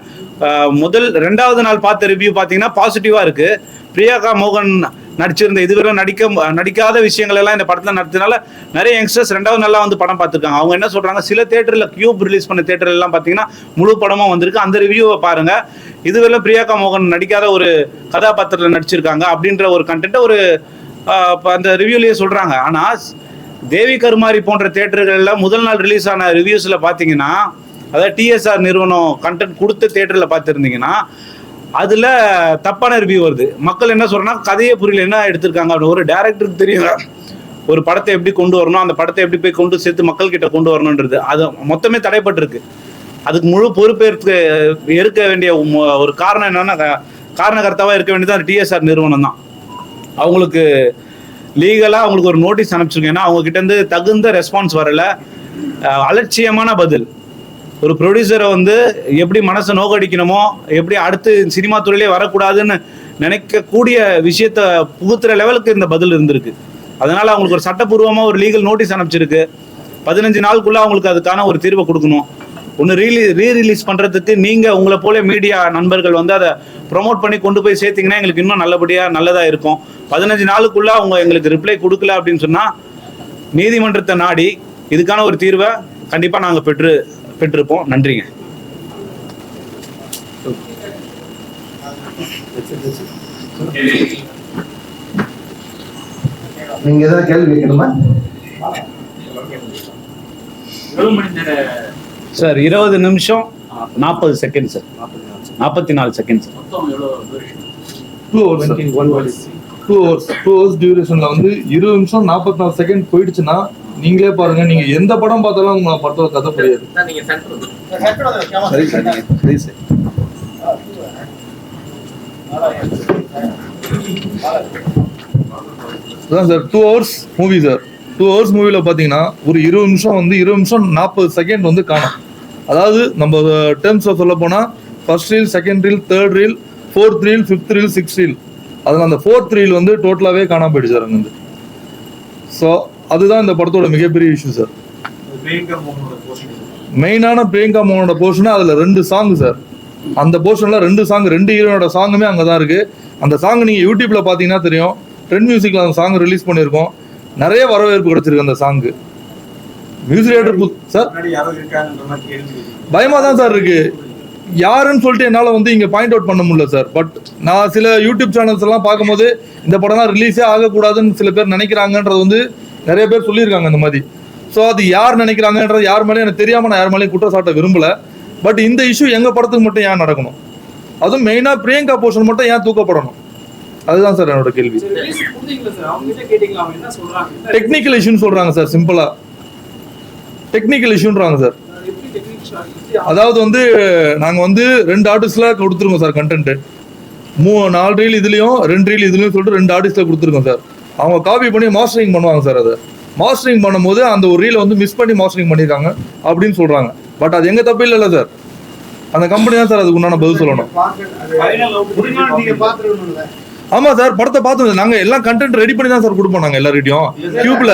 முதல் ரெண்டாவது நாள் பார்த்த ரிவ்யூ பார்த்தீங்கன்னா பாசிட்டிவாக இருக்குது பிரியாகா மோகன் நடிச்சிருந்த இதுவரை நடிக்க நடிக்காத விஷயங்கள் எல்லாம் இந்த படத்தில் நடத்தினால நிறைய யங்ஸ்டர்ஸ் ரெண்டாவது நல்லா வந்து படம் பார்த்துருக்காங்க. அவங்க என்ன சொல்கிறாங்க சில தேட்டரில் கியூப் ரிலீஸ் பண்ண தேட்டர் எல்லாம் பார்த்தீங்கன்னா முழு படமும் வந்திருக்கு. அந்த ரிவ்யூவை பாருங்க. இதுவரை பிரியாகா மோகன் நடிக்காத ஒரு கதாபாத்திரத்தில் நடிச்சிருக்காங்க. அப்படின்ற ஒரு கண்டென்ட்டை ஒரு அந்த ரிவ்யூலேயே சொல்கிறாங்க ஆனால் தேவி கருமாரி போன்ற தேட்டர்களில் முதல் நாள் ரிலீஸ் ஆன ரிவ்யூஸில் பார்த்தீங்கன்னா அதாவது டிஎஸ்ஆர் நிறுவனம் கண்டென்ட் கொடுத்த தேட்டரில் பார்த்துருந்தீங்கன்னா அதில் தப்பான ரிவ்யூ வருது. மக்கள் என்ன சொல்கிறேன்னா கதையை புரியல என்ன எடுத்திருக்காங்க அப்படின்னு. ஒரு டேரக்டருக்கு தெரியும். ஒரு படத்தை எப்படி கொண்டு வரணும் அந்த படத்தை எப்படி போய் கொண்டு சேர்த்து மக்கள் கிட்ட கொண்டு வரணுன்றது அது மொத்தமே தடைப்பட்டிருக்கு. அதுக்கு முழு பொறுப்பேற்க இருக்க வேண்டிய ஒரு காரணம் என்னன்னா காரணகர்த்தாவாக இருக்க வேண்டியது அந்த டிஎஸ்ஆர் நிறுவனம் தான். அவங்களுக்கு லீகலாக அவங்களுக்கு ஒரு நோட்டீஸ் அனுப்பிச்சிருக்கேன் ஏன்னா அவங்க கிட்ட இருந்து தகுந்த ரெஸ்பான்ஸ் வரல. அலட்சியமான பதில். ஒரு ப்ரொடியூசரை வந்து எப்படி மனசை நோக்கடிக்கணுமோ எப்படி அடுத்து சினிமா துறையிலே வரக்கூடாதுன்னு நினைக்கக்கூடிய விஷயத்த புகுத்துற லெவலுக்கு இந்த பதில் இருந்திருக்கு. அதனால அவங்களுக்கு ஒரு சட்டப்பூர்வமாக ஒரு லீகல் நோட்டீஸ் அனுப்பிச்சிருக்கு. பதினஞ்சு நாளுக்குள்ள அவங்களுக்கு அதுக்கான ஒரு தீர்வை கொடுக்கணும். ஒன்று ரீலீ ரீ ரிலீஸ் பண்ணுறதுக்கு நீங்கள் உங்களை போல மீடியா நண்பர்கள் வந்து அதை ப்ரோமோட் பண்ணி கொண்டு போய் சேர்த்தீங்கன்னா எங்களுக்கு இன்னும் நல்லபடியாக நல்லதாக இருக்கும். பதினஞ்சு நாளுக்குள்ள அவங்க எங்களுக்கு ரிப்ளை கொடுக்கல அப்படின்னு சொன்னால் நீதிமன்றத்தை நாடி இதுக்கான ஒரு தீர்வை கண்டிப்பாக நாங்கள் பெற்று பெற்றிருப்போம். நன்றிங்க. நீங்க ஏதாவது கேள்வி கேட்கணுமா? சார் இருபது நிமிஷம் நாற்பது செகண்ட் சார். நாற்பத்தி நாலு second sir. Two hours two hours two hours டியூரேஷன்ல வந்து இருபது நிமிஷம் நாற்பத்தி நாலு செகண்ட் போயிடுச்சுன்னா நீங்களே பாருங்க நீங்க எந்த படம் பார்த்தாலும் உங்க படத்தோட கதை புரியாது. சரி சார். நீங்க- சரி சார். அதான் sir two hours movie sir. Two hours மூவில பாத்தீங்கன்னா ஒரு இருபது நிமிஷம் வந்து இருபது நிமிஷம் நாற்பது செகண்ட் வந்து காணும். அதாவது நம்ம டேர்ம்ஸ்ல சொல்ல போனா first reel second reel third reel fourth reel fifth reel sixth reel அதில் அந்த ஃபோர்த் ரீல் வந்து டோட்டலாகவே காணாம போயிடுச்சு சார் அங்கே ஸோ அதுதான் இந்த படத்தோட மிகப்பெரிய இஷ்யூ சார் மெயினான பிரியங்கா மோகனோட போர்ஷன் அதுல ரெண்டு சாங் சார் அந்த போர்ஷன்ல ரெண்டு சாங் ரெண்டு ஹீரோனோட சாங்குமே அங்கதான் இருக்கு. அந்த சாங் நீங்க யூடியூப்ல பாத்தீங்கன்னா தெரியும். ட்ரெண்ட் மியூசிக்ல அந்த சாங் ரிலீஸ் பண்ணியிருக்கோம். நிறைய வரவேற்பு கிடைச்சிருக்கு அந்த சாங்கு மியூசிக் டேரக்டர் சார் பயமா தான் சார் இருக்கு. யாருன்னு சொல்லிட்டு என்னால வந்து இங்க பாயிண்ட் அவுட் பண்ண முடியல சார் பட் நான் சில யூடியூப் சேனல்ஸ் எல்லாம் பார்க்கும்போது இந்த படம்லாம் ரிலீஸே ஆகக்கூடாதுன்னு சில பேர் நினைக்கிறாங்கன்றது வந்து நிறைய பேர் சொல்லியிருக்காங்க இந்த மாதிரி. ஸோ அது யார் நினைக்கிறாங்கன்றது யார் மேலேயும் எனக்கு தெரியாம நான் யார் மேலேயும் குற்றச்சாட்ட விரும்பல. பட் இந்த இஷ்யூ எங்க படத்துக்கு மட்டும் ஏன் நடக்கணும்? அதுவும் மெயினா பிரியங்கா போர்ஷன் மட்டும் ஏன் தூக்கப்படணும்? அதுதான் சார் என்னோட கேள்வி. டெக்னிக்கல் இஷ்யூன்னு சொல்றாங்க? சார் சிம்பிளா டெக்னிக்கல் இஷ்யூன்றாங்க சார் அதாவது வந்து நாங்க வந்து ரெண்டு ஆர்டிஸ்ட்ல கொடுத்துருக்கோம் சார் கண்டென்ட் மூ நாலு ரீல் இதுலயும் ரெண்டு ரீல் இதுலயும் சொல்லிட்டு ரெண்டு ஆர்டிஸ்ட்ல கொடுத்துருக்கோம் சார் அவங்க காப்பி பண்ணி மாஸ்டரிங் பண்ணுவாங்க சார் அதை. மாஸ்டரிங் பண்ணும்போது அந்த ஒரு ரீலை வந்து மிஸ் பண்ணி மாஸ்டரிங் பண்ணியிருக்காங்க அப்படின்னு சொல்றாங்க. பட் அது எங்க தப்பு இல்லைல்ல சார் அந்த கம்பெனி தான் சார் அதுக்கு உண்டான பதில் சொல்லணும். ஆமா சார் படத்தை பார்த்து நாங்க எல்லாம் கண்டென்ட் ரெடி பண்ணி தான் சார் கொடுப்போம் நாங்க எல்லார்கிட்டயும் கியூப்ல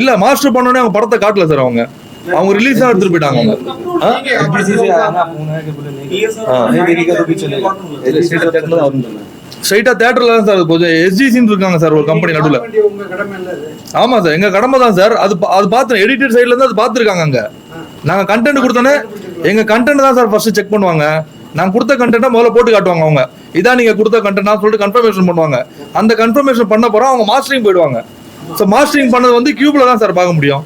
இல்ல மாஸ்டர் பண்ணோடனே அவங்க படத்தை காட்டல சார் அவங்க. அவங்க ரிலீஸ் தான் எடுத்துட்டு போயிட்டாங்க அவங்க. ஆ? ஸ்ட்ரைட்டா தேட்டர்ல தான்? சார் கொஞ்சம் எஸ்ஜிசின்னு இருக்காங்க சார் ஒரு கம்பெனி நடுவுல. ஆமா சார் எங்க கடமை தான் சார். அது அது பார்த்து எடிட்டர் சைடுல இருந்து அது பார்த்துருக்காங்க அங்க. நாங்க கண்டென்ட் கொடுத்தோன்னே எங்க கண்டென்ட் தான் சார் ஃபர்ஸ்ட் செக் பண்ணுவாங்க. நாங்க கொடுத்த கண்டென்ட்டை முதல்ல போட்டு காட்டுவாங்க அவங்க. இதான் நீங்க கொடுத்த கண்டென்ட் சொல்லிட்டு கன்ஃபர்மேஷன் பண்ணுவாங்க. அந்த கன்ஃபர்மேஷன் பண்ண போறோம் அவங்க மாஸ்டரிங் போயிடுவாங்க. ஸோ மாஸ்டரிங் பண்ணது வந்து கியூப்ல தான் சார் பார்க்க முடியும்.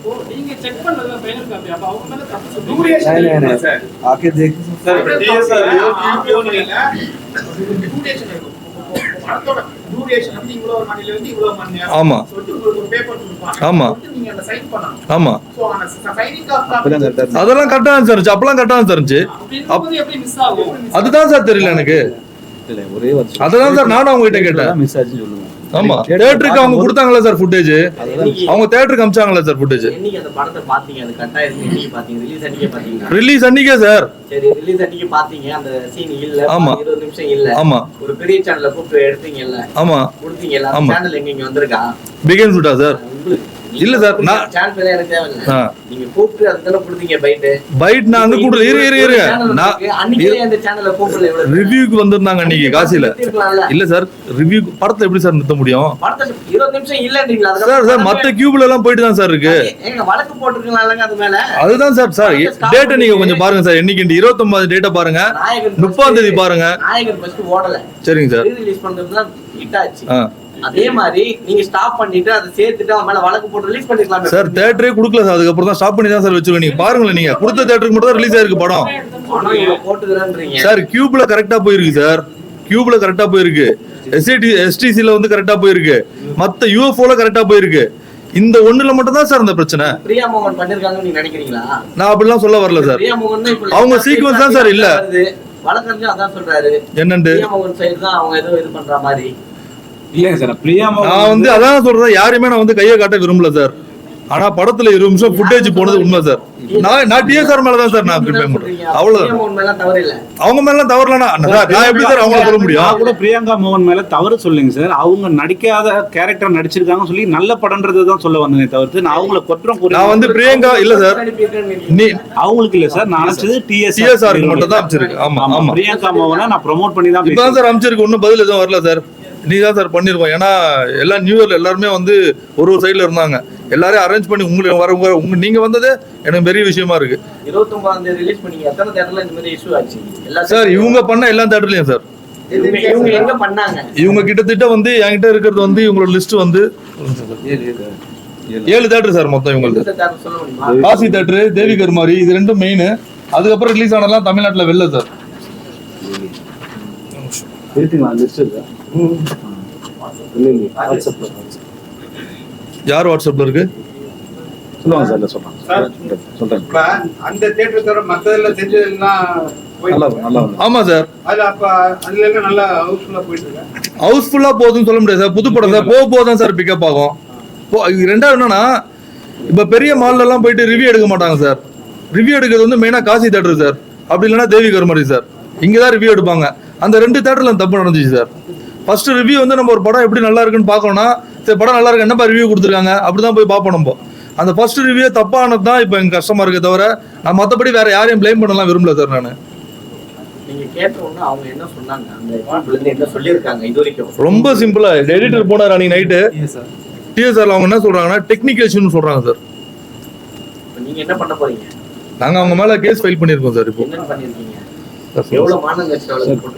சார். ஆமா. ஆமா. ஆமா. அதெல்லாம் கரெக்டாக தான் இருந்துச்சு அப்பெல்லாம் கரெக்டாக தான் இருந்துச்சு அதுதான் சார் தெரியல எனக்கு. அதுதான் சார் நானும் அவங்ககிட்ட கேட்டேன். மிஸ் ஆமா. தேட்டருக்கு அவங்க கொடுத்தாங்களா சார் ஃபுட்டேஜ் அவங்க தேட்டருக்கு அமிச்சாங்களா சார் ஃபுட்டேஜ் ரிலீஸ் அன்னைக்கே பாத்தீங்களா ரிலீஸ் அன்னைக்கே சார் சரி ரிலீஸ் அன்னைக்கு பாத்தீங்க அந்த சீன் இல்ல. ஆமா. இருபது நிமிஷம் இல்ல. ஆமா. ஒரு பெரிய சேனல்ல கூப்பிட்டு எடுத்தீங்கல்ல. ஆமா. கொடுத்தீங்கல்ல. ஆமா. சேனல் எங்க இங்க வந்திருக்கா பிகின் ஃபுட்டா சார் இல்ல சார், நான்-. நீங்க கூப்பிட்டு கொடுத்தீங்க பைட் நான் அங்க கூட இரு இரு இரு. நான் அன்னைக்கே அந்த சேனல்ல கூப்பிடல எவ்வளவு ரிவ்யூக்கு வந்திருந்தாங்க அன்னைக்கு காசில. இல்ல சார் ரிவ்யூ படத்தை எப்படி சார் நிறுத்த முடியும்? இருபது நிமிஷம் இல்லன்றீங்களா? சார் சார் மத்த கியூப்ல எல்லாம் போயிட்டு தான் சார் இருக்கு. எங்க வழக்கு போட்டிருக்கலாம்லங்க அது மேல. அதுதான் சார் சார் டேட்டை நீங்க கொஞ்சம் பாருங்க சார் என்னைக்கு இருபத்தொன்பது டேட்டை பாருங்க. முப்பதாம் தேதி பாருங்க. நாயகன் ஃபர்ஸ்ட் ஓடல. சரிங்க சார். ரிலீஸ் பண்றது தான் ஹிட் ஆச்சு அதே மாதிரி நீங்க ஸ்டாப் பண்ணிட்டு அதை சேர்த்துட்டு அவன் மேல வழக்கு போட்டு ரிலீஸ் பண்ணிருக்கலாம். சார் தேட்டரே கொடுக்கல சார் அதுக்கப்புறம் தான் ஸ்டாப் பண்ணி தான் சார் வச்சிருக்கோம். நீங்க பாருங்களேன் நீங்க. கொடுத்த தேட்டருக்கு மட்டும் தான் ரிலீஸ் ஆயிருக்கு படம். சார் கியூப்ல கரெக்டா போயிருக்கு சார் கியூப்ல கரெக்டா போயிருக்கு. எஸ்ஐடி எஸ்டிசில வந்து கரெக்டா போயிருக்கு. மத்த யூஎஃப்ஓல கரெக்டா போயிருக்கு. இந்த ஒண்ணுல மட்டும் தான் சார் இந்த பிரச்சனை. பிரியா மோகன் பண்ணிருக்காங்கன்னு நீங்க நினைக்கிறீங்களா? நான் அப்படிலாம் சொல்ல வரல சார் அவங்க sequence தான் சார் இல்ல. வருது. வழக்கறிஞரும் அதான் சொல்றாரு. என்னண்டு? பிரியா மோகன் சைடு தான் அவங்க ஏதோ இது பண்ற மாதிரி. இல்லைங்க சார் பிரியா நான் வந்து அதான் சொல்றேன் யாரையுமே நான் வந்து கையை காட்ட விரும்பல சார். ஆனா படத்துல இருபது நிமிஷம் ஃபுட்டேஜ் போனது உண்மை சார். நான் நான் டிஎஸ்ஆர் மேல தான் சார் நான் ப்ரிப்பேர் பண்றேன். அவ்வளவுதான். மோகன் மேல தவறு இல்ல. அவங்க மேலாம் தவறலனா நான் நான் எப்படி சார் அவங்கள சொல்ல முடியும்? கூட பிரியங்கா மோகன் மேல தவறு சொல்லுங்க சார். அவங்க நடிக்காத கேரக்டர் நடிச்சிருக்காங்கன்னு சொல்லி நல்ல படம்ன்றது தான் சொல்ல வந்தேனே தவிர்த்து நான் அவங்கள குற்றம் கூறி நான் வந்து பிரியங்கா இல்ல சார். நீ அவங்களுக்கு இல்ல சார். நான் நினைச்சது டிஎஸ் TSR க்கு மட்டும் தான் அமைச்சிருக்கு. ஆமா, ஆமா. பிரியங்கா மோகனை நான் ப்ரோமோட் பண்ணி தான் சார் அமைச்சிருக்கு. ஒன்றும் பதில் எதுவும் வரல சார். நீ தான் சார் பண்ணிருக்கோம். ஏன்னா எல்லாம் நியூ இயர்ல எல்லாருமே வந்து ஒரு ஒரு சைடுல இருந்தாங்க. எல்லாரையும் அரேஞ்ச் பண்ணி உங்களுக்கு வர உங்க உங்க- நீங்க வந்தது எனக்கு பெரிய விஷயமா இருக்கு. இருபத்தி ஒன்பதாம் தேதி ரிலீஸ் பண்ணீங்க. எத்தனை தேட்டர்ல இந்த மாதிரி இஷ்யூ ஆச்சு? சார் இவங்க பண்ண எல்லா தேட்டர்லயும் சார் இவங்க கிட்டத்தட்ட வந்து என்கிட்ட இருக்கிறது வந்து இவங்களோட லிஸ்ட் வந்து ஏழு தேட்டர் சார் மொத்தம் இவங்களுக்கு காசி தேட்டரு தேவி கருமாரி இது ரெண்டும் மெயின் அதுக்கப்புறம் ரிலீஸ் ஆனதெல்லாம் தமிழ்நாட்டுல வெளில சார் இருக்குங்களா லிஸ்ட் இருக்கா யார் வாட்ஸ்அப்ல இருக்கு? சொல்லுவாங்க சார் இல்ல சொல்றாங்க. சொல்றேன். அந்த தேட்டர் தவிர மத்ததுல செஞ்சதெல்லாம் ஆமா சார். அது அப்ப அதுல எல்லாம் நல்லா ஹவுஸ்ஃபுல்லா போயிட்டு இருக்கு? ஹவுஸ்ஃபுல்லா போகுதுன்னு சொல்ல முடியாது சார். புது படம் சார். போக போக தான் சார் பிக்கப் ஆகும். ரெண்டாவது என்னன்னா இப்ப பெரிய மால்ல எல்லாம் போயிட்டு ரிவ்யூ எடுக்க மாட்டாங்க சார். ரிவ்யூ எடுக்கிறது வந்து மெயினா காசி தேட்டர் சார். அப்படி இல்லைன்னா தேவி கருமாரி சார். இங்க தான் ரிவ்யூ எடுப்பாங்க. அந்த ரெண்டு தேட்டர்ல தப்பு நடந்துச்சு சார். ஃபர்ஸ்ட் ரிவ்யூ வந்து நம்ம ஒரு படம் எப்படி நல்லா இருக்குன்னு பார்க்கணும்னா சரி படம் நல்லா இருக்கு என்னப்பா ரிவ்யூ கொடுத்துருக்காங்க அப்படிதான் போய் பார்ப்போம் நம்ம. அந்த ஃபர்ஸ்ட் ரிவ்யூ தப்பானது தான் இப்போ எனக்கு கஷ்டமா இருக்கே தவிர நான் மற்றபடி வேற யாரையும் ப்ளேம் பண்ணலாம் விரும்பல சார் நான். நீங்க கேட்ட உடனே அவங்க என்ன சொன்னாங்க? அந்த group ல இருந்து என்ன சொல்லியிருக்காங்க இது வரைக்கும்? ரொம்ப சிம்பிளா எடிட்டர் போனார் அன்னைக்கு நைட்டு டிஎஸ்ஆர்ல அவங்க என்ன சொல்றாங்கன்னா டெக்னிக்கல் இஷ்யூன்னு சொல்றாங்க சார். நீங்க என்ன பண்ண போறீங்க? நாங்க அவங்க மேல கேஸ் ஃபைல் பண்ணிருக்கோம் சார் இப்போ.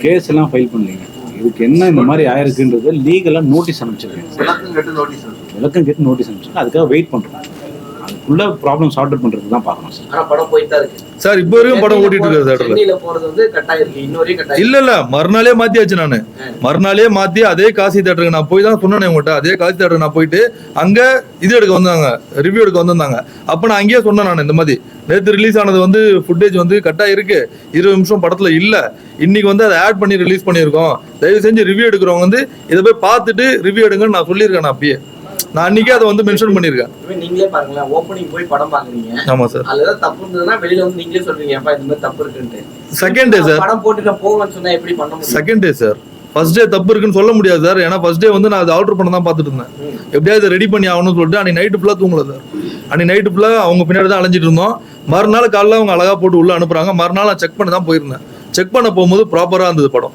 கேஸ் எல்லாம் ஃபைல் பண்ணலீங்க இதுக்கு என்ன இந்த மாதிரி ஆயிருக்குன்றது லீகலா நோட்டீஸ் அனுப்பிச்சிருக்கேன் விளக்கம் கேட்டு நோட்டீஸ் அனுப்பிச்சிருக்கேன் அதுக்காக வெயிட் பண்றோம் அதுக்குள்ள ப்ராப்ளம் சார்ட் அவுட் பண்றதுக்கு தான் பார்க்கணும் சார் ஆனா படம் போயிட்டு தான் இருக்கு. சார் இப்போ வரைக்கும் படம் ஓட்டிட்டு இருக்காரு தேட்டர்ல சென்னையில போறது வந்து கட் ஆயிருக்கு இன்னொரு கட் ஆயிருக்கு இல்ல இல்ல மறுநாளே மாத்தியாச்சு நானு. மறுநாளே மாத்தி அதே காசி தேட்டருக்கு நான் போய் தான் சொன்னேன் உங்கள்கிட்ட அதே காசி தேட்டருக்கு நான் போயிட்டு அங்க இது எடுக்க வந்தாங்க ரிவ்யூ எடுக்க வந்திருந்தாங்க. அப்ப நான் அங்கேயே சொன்னேன் நான் இந்த மாதிரி. நேத்து ரிலீஸ் ஆனது வந்து ஃபுட்டேஜ் வந்து கட்டா இருக்கு. இருபது நிமிஷம் படத்துல இல்ல. இன்னைக்கு வந்து அதை ஆட் பண்ணி ரிலீஸ் பண்ணியிருக்கோம். தயவு செஞ்சு ரிவ்யூ எடுக்கிறவங்க வந்து இதை போய் பார்த்துட்டு ரிவ்யூ எடுங்கன்னு நான் சொல்லியிருக்கேன் நான் அப்பயே. நான் அன்னைக்கே அதை வந்து மென்ஷன் பண்ணியிருக்கேன். இப்ப நீங்களே பாருங்களேன் ஓப்பனிங் போய் படம் பாக்குறீங்க ஆமா சார் அதுல ஏதாவது தப்பு இருந்ததுன்னா வெளியில வந்து நீங்களே சொல்றீங்க அப்பா இந்த மாதிரி தப்பு இருக்குன்ட்டு. செகண்ட் டே சார் படம் போட்டுட்டு போங்கன்னு சொன்னா எப்படி பண்ண முடியும்? Second day sir first day தப்பு இருக்குன்னு சொல்ல முடியாது சார் ஏன்னா ஃபர்ஸ்ட் டே வந்து நான் அதை ஆர்டர் பண்ண தான் பார்த்துட்டு இருந்தேன். எப்படியாவது ரெடி பண்ணி ஆகணும்னு சொல்லிட்டு அன்னைக்கு நைட்டு ஃபுல்லாக தூங்கல சார் அன்னைக்கு நைட்டு ஃபுல்லாக அவங்க பின்னாடி தான் அலைஞ்சிட்டு இருந்தோம். மறுநாள் காலைல அவங்க அழகா போட்டு உள்ள அனுப்புறாங்க. மறுநாள் நான் செக் பண்ண தான் போயிருந்தேன். செக் பண்ண போகும்போது ப்ராப்பராக இருந்தது படம்.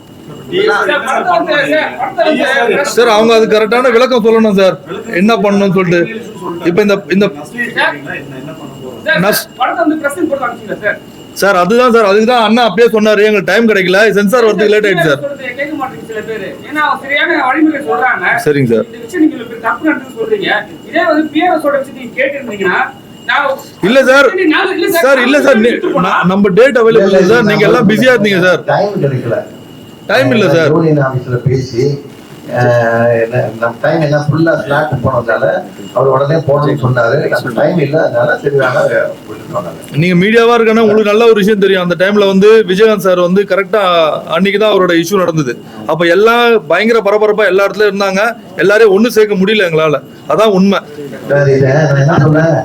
சார், அவங்க அது கரெக்டான விளக்கம் சொல்லணும் சார். என்ன பண்ணணும்னு சொல்லிட்டு. இப்போ இந்த இந்த சார், அதுதான் சார் அதுக்கு தான் அண்ணா அப்படியே சொன்னாரு. எங்களுக்கு டைம் கிடைக்கல. சென்சார் வரதுக்கு லேட் ஆயிடுச்சு சார். சொல்றது கேட்க மாட்டேங்குது சில பேரு ஏன்னா அவங்க சரியான வழிமுறை சொல்றாங்க சரிங்க சார். இந்த விஷயம் நீங்க இப்ப தப்பு நடந்து சொல்றீங்க இதே வந்து பிஆர்எஸ் ஓட விஷயம் நீங்க கேட்டிருந்தீங்கன்னா நான் இல்ல சார் சார் இல்ல சார் நம்ம டேட் அவைலபிள் இல்லை சார். நீங்க எல்லாம் பிஸியா இருந்தீங்க சார். டைம் இல்ல சார் யூனியன் ஆபீஸ்ல பேசி நம்ம டைம் என்ன ஃபுல்லா ஸ்லாட் போனதால அவர் உடனே போகணும்னு சொன்னாரு. நம்ம டைம் இல்ல அதனால சரி நீங்க மீடியாவா இருக்கனா உங்களுக்கு நல்ல ஒரு விஷயம் தெரியும். அந்த டைம்ல வந்து விஜயகாந்த் சார் வந்து கரெக்டா அன்னைக்கு தான் அவரோட இஷ்யூ நடந்தது. அப்ப எல்லாம் பயங்கர பரபரப்பா எல்லா இடத்துலயும் இருந்தாங்க. எல்லாரையும் ஒண்ணு சேர்க்க முடியல எங்களால. அதான் உண்மை. என்ன சொன்னேன்?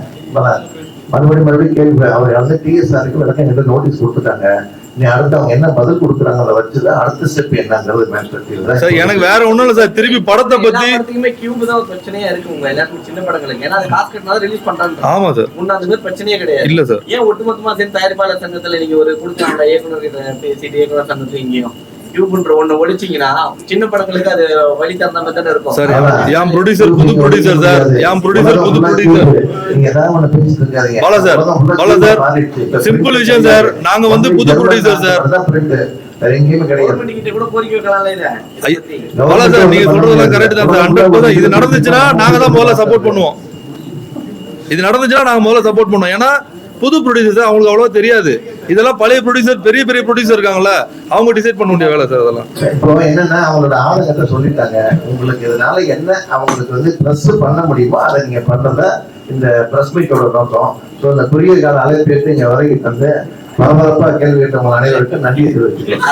மறுபடியும் மறுபடியும் கேள்வி அவர் வந்து டிஎஸ்ஆருக்கு விளக்கம் நோட்டீஸ் கொடுத்துட்டாங்க. நீ அடுத்து அவங்க என்ன பதில் கொடுக்குறாங்க அதை வச்சுதான் அடுத்த ஸ்டெப் என்னங்கிறது மேன் சார் எனக்கு வேற ஒண்ணும் இல்ல சார். திருப்பி படத்தை பத்தி படத்துக்குமே கியூப் தான் ஒரு பிரச்சனையா இருக்கு உங்க எல்லாருக்கும் சின்ன படங்களுக்கு ஏன்னா அது காசு கட்டினா ரிலீஸ் பண்றாங்க. ஆமா சார். முன்ன அந்த மாதிரி பிரச்சனையே கிடையாது. இல்ல சார். ஏன் ஒட்டுமொத்தமா சேர்ந்து தயாரிப்பாளர் சங்கத்துல நீங்க ஒரு கொடுக்கலாம் இயக்குனர் கிட்ட பேசிட்டு இயக்குனர் சங்கத்துல இங்கேயும். ஒண்ணு ஒழிச்சீங்கன்னா சின்ன படங்களுக்கு அது வழி தந்த மாதிரி தானே இருக்கும். சார் என் ப்ரொடியூசர் புது ப்ரொடியூசர் சார். என் ப்ரொடியூசர் புது producer Bala sir, Bala sir, simple விஷயம் சார். நாங்க வந்து புது producer சார். பல நீங்க சொல்றதெல்லாம் கரெக்ட் தான் சார். ஹண்ட்ரட் இது நடந்துச்சுன்னா நாங்க தான் முதல்ல சப்போர்ட் பண்ணுவோம். இது நடந்துச்சுன்னா நாங்க முதல்ல சப்போர்ட் பண்ணுவோம். ஏன்னா புது ப்ரொடியூசர் அவங்களுக்கு அவ்வளவா தெரியாது. இதெல்லாம் பழைய ப்ரொடியூசர் பெரிய பெரிய ப்ரொடியூசர் இருக்காங்கல்ல அவங்க டிசைட் பண்ண வேண்டிய வேலை சார் அதெல்லாம். இப்போ என்னன்னா அவங்களோட ஆளுங்கிட்ட சொல்லிட்டாங்க. உங்களுக்கு இதனால என்ன அவங்களுக்கு வந்து ப்ரெஸ் பண்ண முடியுமோ அதை நீங்க பண்றத இந்த பிரஸ் மீட்டோட நோக்கம். ஸோ இந்த குறுகிய கால அழைப்பேற்று இங்க வரைக்கும் தந்து பரபரப்பா கேள்வி கேட்டவங்க அனைவருக்கும் நன்றி தெரிவிச்சுக்கிறேன்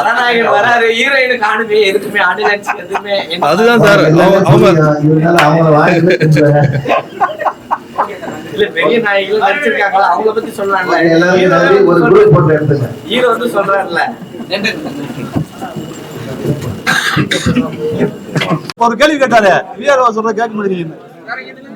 அதுதான் சார் அவங்க- அவங்க இருந்தாலும் ஒரு குரூப் போட்டு எடுத்துங்க ஹீரோ வந்து சொல்றாருல ஒரு கேள்வி கேட்டாரு விஆர்ஓ சொல்ற கேட்க முடியும் வேற எதுல